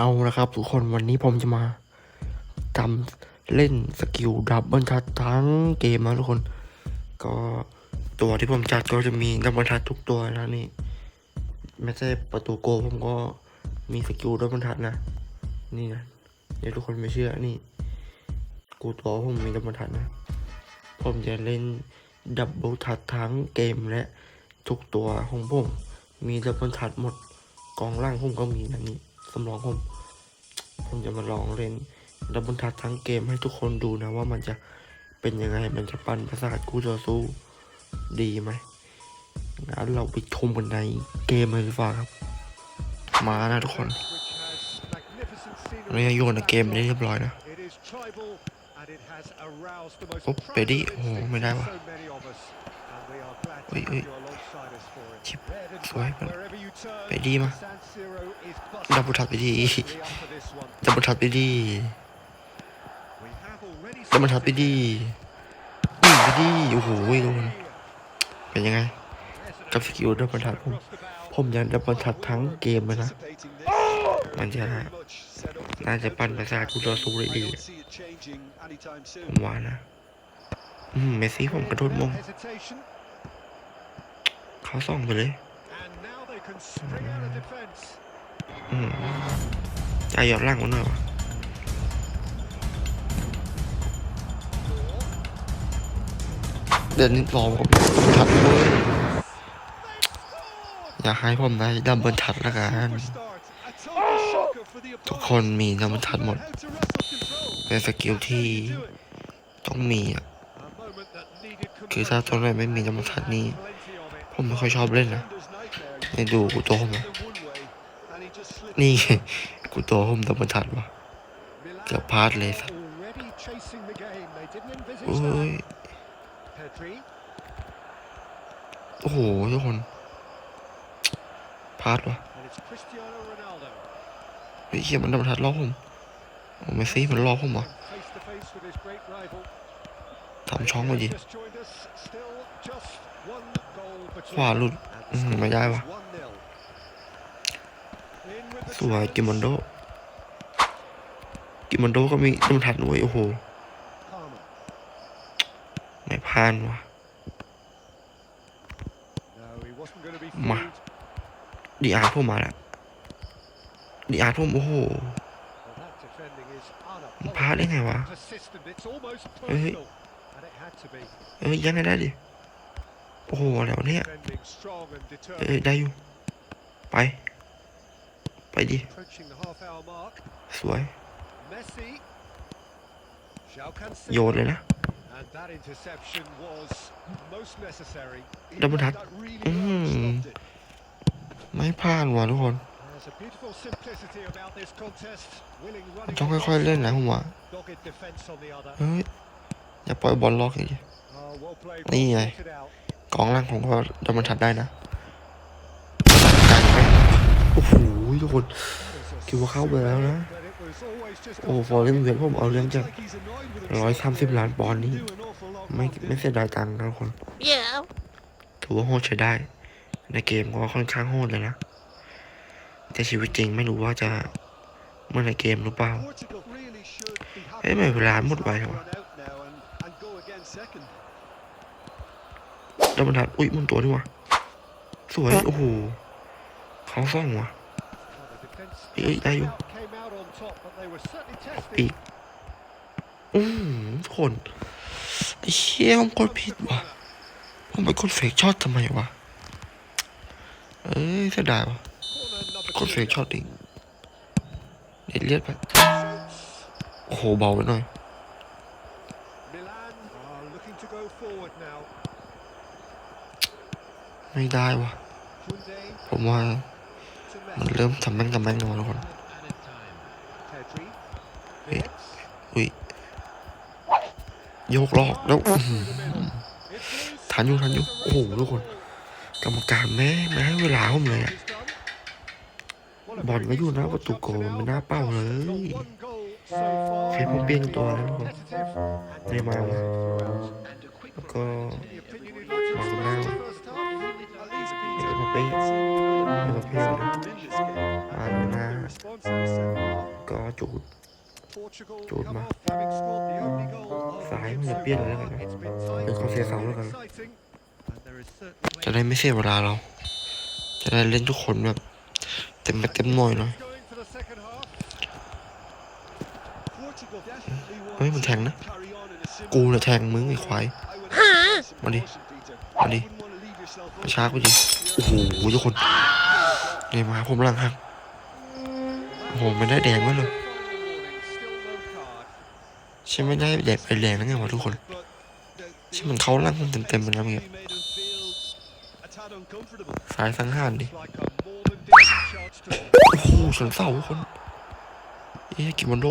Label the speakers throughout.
Speaker 1: เอาละครับทุกคนวันนี้ผมจะมาจำเล่นสกิลดับเบิลทัชทั้งเกมนะทุกคน ก็ตัวที่ผมจัดก็จะมีดับเบิลทัชทุกตัวนะนี่ ไม่ใช่ประตูโกผมก็มีสกิลดับเบิลทัชนะ นี่นะเดี๋ยวทุกคนไม่เชื่อนี่ กูตัวผมมีดับเบิลทัชนะ ผมจะเล่นดับเบิลทัชทั้งเกมและทุกตัวของผมมีดับเบิลทัชหมดกองล่างผมก็มีนะนี่ สำรองผม ผมจะมาลองเล่นดับเบิลทัชทั้งเกมให้ทุกคนดูนะว่ามันจะเป็นยังไง มันจะปั่นประสาทคู่ต่อสู้ดีไหมงั้นเราไปชมกันในเกมเลยดีกว่าครับ มานะทุกคนเราจะโยนในเกมนี้เรียบร้อยนะ
Speaker 2: ปุ๊บไปดิโอ้โหไม่ได้วะ
Speaker 1: เฮ้ยเฮ้ยชิบ สวยมันไป
Speaker 2: ไป
Speaker 1: ดี
Speaker 2: ดี
Speaker 1: มา
Speaker 2: มา
Speaker 1: ดั
Speaker 2: ดั
Speaker 1: บบเบิ
Speaker 2: เบิ
Speaker 1: ล
Speaker 2: ล
Speaker 1: ทั
Speaker 2: ทั
Speaker 1: ช
Speaker 2: ช
Speaker 1: ไป
Speaker 2: ไป
Speaker 1: ดี
Speaker 2: ดี
Speaker 1: ดับเบิลทัชไปดีดั
Speaker 2: ดั
Speaker 1: บบเบิ
Speaker 2: เบิ
Speaker 1: ล
Speaker 2: ล
Speaker 1: ทั
Speaker 2: ทั
Speaker 1: ช
Speaker 2: ช
Speaker 1: ไป
Speaker 2: ไป
Speaker 1: ดี
Speaker 2: ดี
Speaker 1: ยิงไปดีโอ้โหทุกคนเป็นยังไงกับสกิลดับเบิลทัชผมผมยังดับเบิลทัชทั้งเกมเลยนะมันจะน่าจะปั่นประสาทคู่ต่อสู้ได้ดีอะผมว่านะอืมเมสซี่ผมกระโดดมงเขาส่องไปเลย อืมใจหยอดล่างมันหน่อยวะเดือนนี้รอผมทัดเลยอยากให้ผมได้ดับเบิลทัดละกัน ทุกคนมีดับเบิลทัดหมด เป็นสกิลที่ต้องมีอะ
Speaker 2: คือถ้าตอนไหนไม่มีดับเบิลทัชนี้
Speaker 1: ผมไม่ค่อยชอบเล่นนะ ให้ดูกูโตผมอะ
Speaker 2: นี่
Speaker 1: กูโตผมดับเบิลทัดวะเกือบพลาดเลยสัสโอ้ยโอ้โหทุกคนพลาดวะเฮ้ยเขียมันดับเบิลทัดล้อผมโอ้เมสซี่มันล้อผมวะ ทำช่องมาดิขวาหลุดไม่ได้วะสวยกิมอนโด กิมอนโดก็มีดับเบิลทัดด้วยโอ้โห ไม่พลาดวะ
Speaker 2: มา
Speaker 1: ดีอาร์ผมมาแล้วดีอาร์ผมโอ้โห
Speaker 2: พลาดได้ไงวะ
Speaker 1: เฮ้ย เอ้ยยังไงได้ดิ โอ้โหแล้วเนี่ยเอ้ยได้อยู่ ไป ไปดิ สวย โยนเลยนะ
Speaker 2: ดับเบิลทัช
Speaker 1: อืมไม่พลาดว่ะทุกคน
Speaker 2: ต้องค่อยๆเล่นนะผมว่า
Speaker 1: เฮ้ย อย่าปล่อยบอลล็อกอย่างนี้
Speaker 2: นี่ไง
Speaker 1: กองล่างผมก็ดับมันทัดได้นะการไปโอ้โหทุกคนคิดว่าเข้าไปแล้วนะ โอ้ฟอร์เรนเวียนผมเอาเรื่องจากร้อยสามสิบล้านปอนด์นี้ไม่ไม่เสียดายตังค์นะทุกคน
Speaker 3: Yeah.
Speaker 1: ถือว่าโหดใช้ได้ ในเกมก็ค่อนข้างโหดเลยนะ แต่ชีวิตจริงไม่รู้ว่าจะเหมื่อนในเกมหรือเปล่า
Speaker 2: เอ้ยไม่เวลาหมดไป แล้ววะ
Speaker 1: ดับมันทัด อุ้ยมันตัวนี่วะ สวย โอ้โห เขาซ่องว่ะเอ้ยได้อยู่ปีกอืมทุกคนไอ้เชี่ยผมกดผิดว่ะผมไปกดเฟกช็อตทำไมวะ เอ้ยเสียดายวะกดเฟกช็อตอีกเด็ดเลียดไป โอ้โห เบาไปหน่อย ไม่ได้วะผมว่ามันเริ่มทำแม่งทำแม่งแล้วทุกคนอุ้ยโยกลอกแล้วทันอยู่ทันอยู่โอ้โหทุกคน กรรมการแม่แม่ให้เวลาผมเลยอะบอลก็อยู่น้าประตูโกมันน่าเป้าเลยใครผมเปลี่ยนตัวแล้วทุกคนได้มาแล้วก็มาหน้า ว่ะเอ็มบัปเป้เอ็มบัปเป้นะมาหน้าก็จูด
Speaker 2: จูดมา
Speaker 1: ซ้ายมันจะเปรี้ยนเลยแล้วกันนะเป็นข้อเสียเสาแล้วกัน จะได้ไม่เสียเวลาเรา จะได้เล่นทุกคนแบบเต็มไปเต็มหน่วยหน่อยเฮ้ยมันแทงนะ กูน่ะแทงมึงไอ้ควาย มาดิ มาดิมาช้ากูดิ อ้โหทุกคนเนี่ยมาผมหลังหักโอ้โหไม่ได้แดงวะเลยใช่ไม่ได้แดงไปแดงแล้วไงวะทุกคนใช่มันเข้าล่างมันเต็มๆไปแล้วเงี้ยสายสังหารดิโอ้โหสันเสาทุกคนเอ๊ะกิมันโด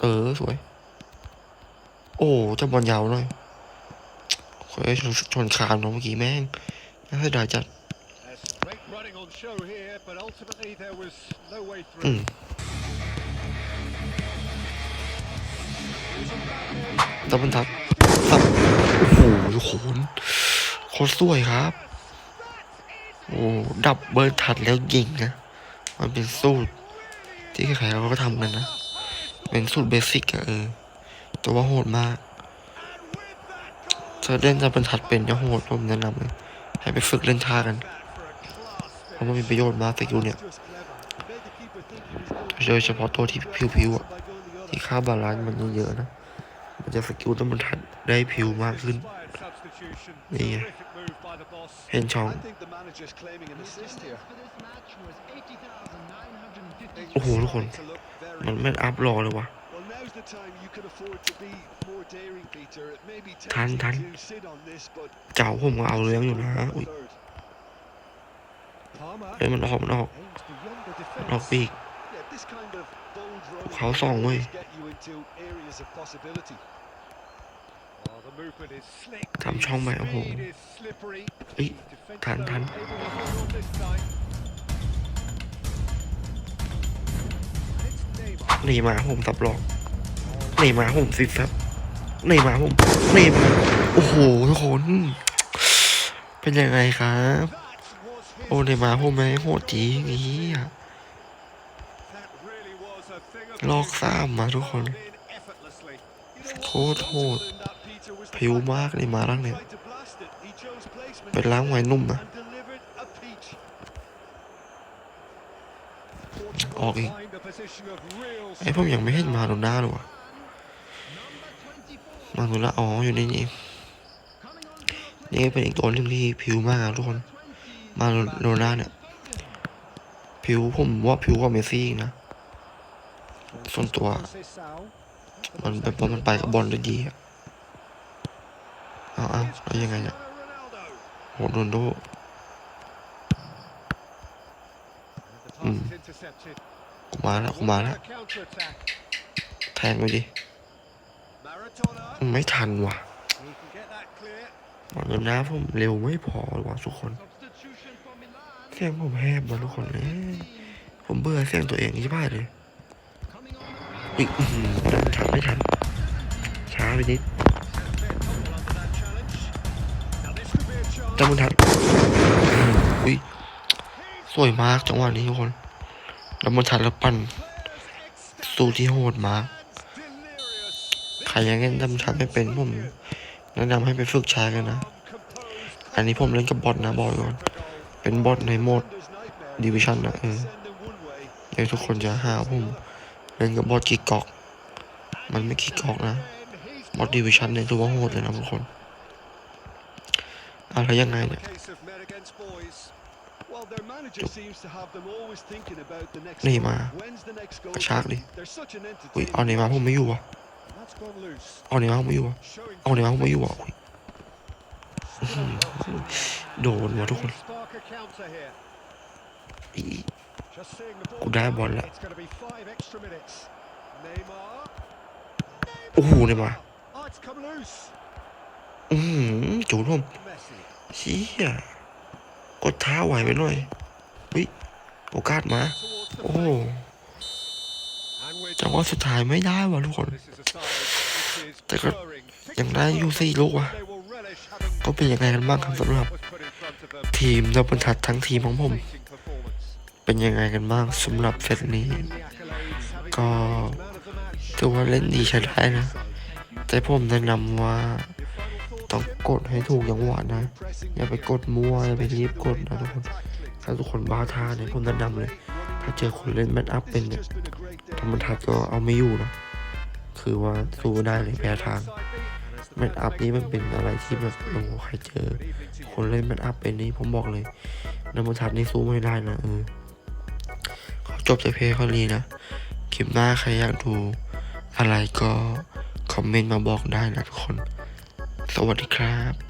Speaker 1: เออสวย โอ้เจะบอลยาวหน่อยโอ้ยชนชนคานเนาะเมื่อกี้แม่ง น่าเสียดายจัดอืมดับเบิลทับสับโอ้โหทุกคนโคตรสวยครับ โอ้ดับเบิลทัดแล้วยิงนะ มันเป็นสูตร ที่ใครๆเขาก็ทำกันนะ เป็นสูตรเบสิกอะเออ แต่ว่าโหดมากถ้าเล่นดับเบิลทัดเป็นจะโหดผมแนะนำเลย ให้ไปฝึกเล่นท่ากัน เพราะมันมีประโยชน์มากสกิลเนี่ยโดยเฉพาะตัวที่ผิวๆอะที่ค่าบาลานซ์มันเยอะๆนะ มันจะสกิลดับเบิลทัดได้ผิวมากขึ้น นี่ไงเห็นช่อง โอ้โหทุกคน มันไม่อัพรอเลยว่ะ ทันทันเจ้าผมก็เอาเลี้ยงอยู่นะอุ้ยเอ้ยมันออกมันออกมันออกปีกเขาส่องเว้ยทำช่องไปโอ้โหเอ้ยทันทันนี่มาผมสับหลอก นี่มาผมซิดซับนี่มาผมนี่มาโอ้โหทุกคน เป็นยังไงครับ โอ้ในมาผมไหมโหดจริงอีอะลอกซ้ำมาทุกคนโคตรโหดผิวมากเลยมาล่างเนี่ยเป็นล้างไว้นุ่มนะออกอีกไอ้ผมยังไม่เห็นมาโดน่าเลยวะ มาโดน่าอ๋ออยู่ในนี้นี่เป็นอีกตัวหนึงที่ผิวมากอะทุกคน มาโดน่าเนี่ย ผิวผมว่าผิวกว่าเมซี่นะ ส่วนตัว มันเป็นเพราะมันไปกับบอลได้ดีอะเอาเอาแล้วยังไงเนี่ยโหโรนโดอืมกูมาแล้วกูมาแล้วแทงไปดิ ไม่ทันว่ะบอกเลยนะผมเร็วไม่พอว่ะทุกคน เสียงผมแหบว่ะทุกคนเอ้ยผมเบื่อเสียงตัวเองใช่ไหมเลยอีกทันไม่ทัน ช้าไปนิดจำมันทันอุ้ยสวยมากจังหวะนี้ทุกคนแล้วมันทันแล้วปั่นสู้ที่โหดมาก ใครยังเล่นดำชันไม่เป็นผมแนะนำให้ไปฝึกใช้กันนะ อันนี้ผมเล่นกับบอทนะบอกไว้ก่อน เป็นบอทในโหมดดิวิชันนะเออเดี๋ยวทุกคนจะหาว่าผมเล่นกับบอทกีกอก มันไม่กีกอกนะ บอทดิวิชันเนี่ยถือว่าโหดเลยนะทุกคนอะแล้วยังไงเนี่ย
Speaker 2: นี่มา ก
Speaker 1: ระชากดิ
Speaker 2: อุ้ยเอา
Speaker 1: เอา
Speaker 2: เนี่
Speaker 1: ย
Speaker 2: มา
Speaker 1: มาผมไม่อยู่วะ เอาเนี่ยมาผมไม่อยู่วะเอาเนี่ยมาผมไม่อยู่วะอุ๊ยอื้อหือโดนวะทุกคน
Speaker 2: กูได้บอลแล้ว
Speaker 1: โอ้โหเนี่ยมาอือหือจูดผมเชี่ยกดเท้าไหวไปหน่อยวิโอกาสมา โอ้ จังหวะสุดท้ายไม่ได้ว่ะทุกคน แต่ก็ยังได้ยู่สี่ลูกว่ะ ก็เป็นยังไงกันบ้างครับสำหรับ ทีมดับบิลทัดทั้งทีมของผม เป็นยังไงกันบ้างสำหรับเซตนี้ ก็ถือว่าเล่นดีใช้ได้นะ แต่ผมแนะนำว่าต้องกดให้ถูกจังหวะนะ อย่าไปกดมั่วอย่าไปรีบกดนะทุกคน ถ้าทุกคนบ้าท่าเนี่ยผมแนะนำเลย ถ้าเจอคนเล่นแมทอัพเป็นเนี่ย ธรรมทัศน์ก็เอาไม่อยู่นะคือว่าสู้ได้เลยแพ้ทางแมทอัพนี้มันเป็นอะไรที่แบบโอ้โหใครเจอ คนเล่นแมทอัพเป็นนี่ผมบอกเลยธรรมทัศน์นี่สู้ไม่ได้นะเออขอจบแต่เพลงเท่านี้นะคลิปหน้าใครอยากดูอะไรก็คอมเมนต์มาบอกได้นะทุกคน สวัสดีครับ